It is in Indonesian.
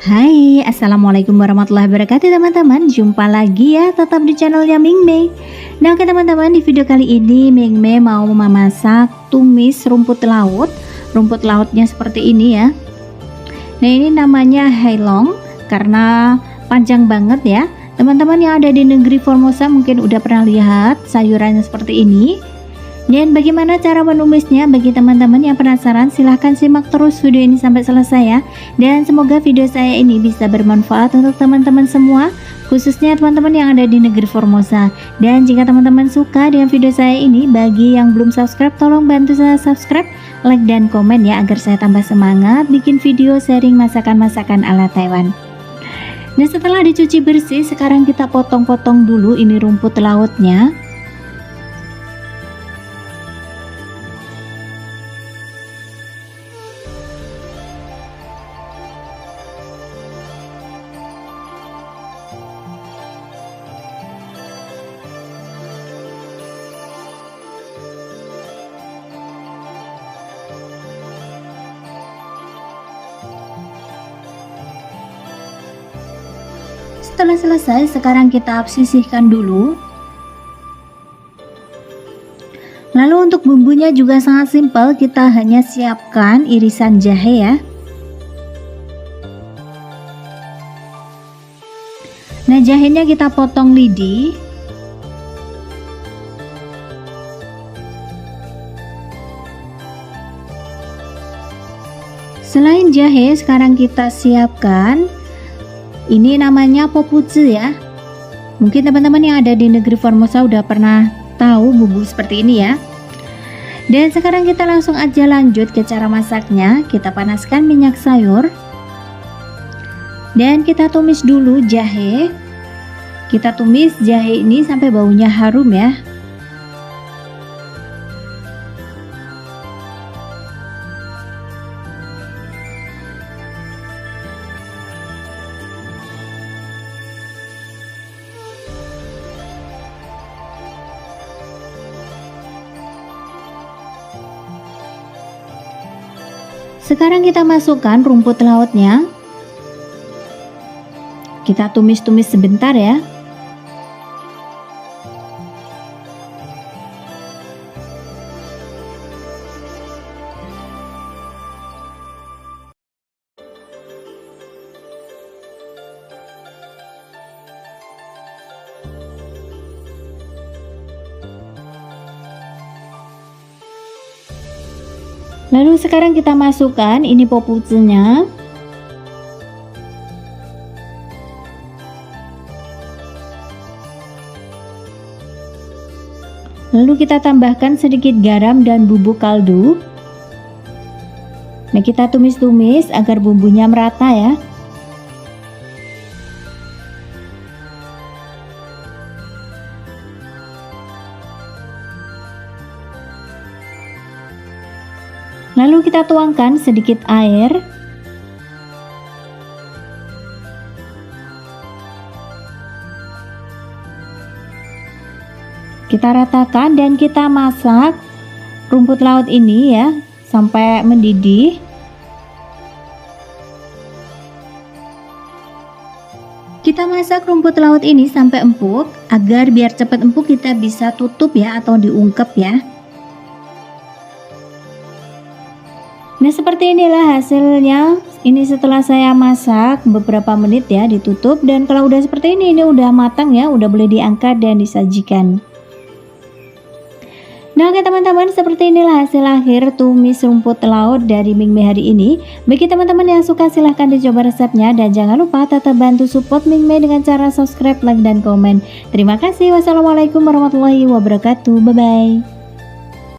Hai, Assalamualaikum warahmatullahi wabarakatuh teman-teman. Jumpa lagi ya tetap di channelnya Ming Mei. Nah oke teman-teman di video kali ini Ming Mei mau memasak tumis rumput laut Rumput lautnya seperti ini ya. Nah ini namanya hailong Karena panjang banget ya. Teman-teman yang ada di negeri Formosa mungkin udah pernah lihat sayurannya seperti ini dan bagaimana cara menumisnya bagi teman-teman yang penasaran silahkan simak terus video ini sampai selesai ya. Dan semoga video saya ini bisa bermanfaat untuk teman-teman semua Khususnya teman-teman yang ada di negeri Formosa. Dan jika teman-teman suka dengan video saya ini Bagi yang belum subscribe tolong bantu saya subscribe Like dan komen ya agar saya tambah semangat Bikin video sharing masakan-masakan ala Taiwan. Nah setelah dicuci bersih sekarang kita potong-potong dulu ini rumput lautnya Setelah selesai, sekarang kita sisihkan dulu. Lalu untuk bumbunya juga sangat simpel, kita hanya siapkan irisan jahe ya. Nah, jahenya kita potong lidi. Selain jahe, sekarang kita siapkan ini namanya popuzi ya. Mungkin teman-teman yang ada di negeri Formosa udah pernah tahu bumbu seperti ini ya. Dan sekarang kita langsung aja lanjut ke cara masaknya. Kita panaskan minyak sayur. Dan kita tumis dulu jahe. Kita tumis jahe ini sampai baunya harum ya. Sekarang kita masukkan rumput lautnya. Kita tumis-tumis sebentar ya. Lalu sekarang kita masukkan ini poputsinya. Lalu kita tambahkan sedikit garam dan bubuk kaldu. Nah, kita tumis-tumis agar bumbunya merata ya. Lalu kita tuangkan sedikit air. Kita ratakan dan kita masak rumput laut ini ya sampai mendidih. Kita masak rumput laut ini sampai empuk agar biar cepat empuk kita bisa tutup ya atau diungkep ya. Nah seperti inilah hasilnya. Ini setelah saya masak beberapa menit ya ditutup. Dan kalau udah seperti ini ini udah matang ya udah boleh diangkat dan disajikan. Nah oke teman-teman seperti inilah hasil akhir tumis rumput laut dari Ming Mei hari ini. Bagi teman-teman yang suka silahkan dicoba resepnya. Dan jangan lupa tetap bantu support Ming Mei dengan cara subscribe, like, dan komen. Terima kasih. Wassalamualaikum warahmatullahi wabarakatuh. Bye bye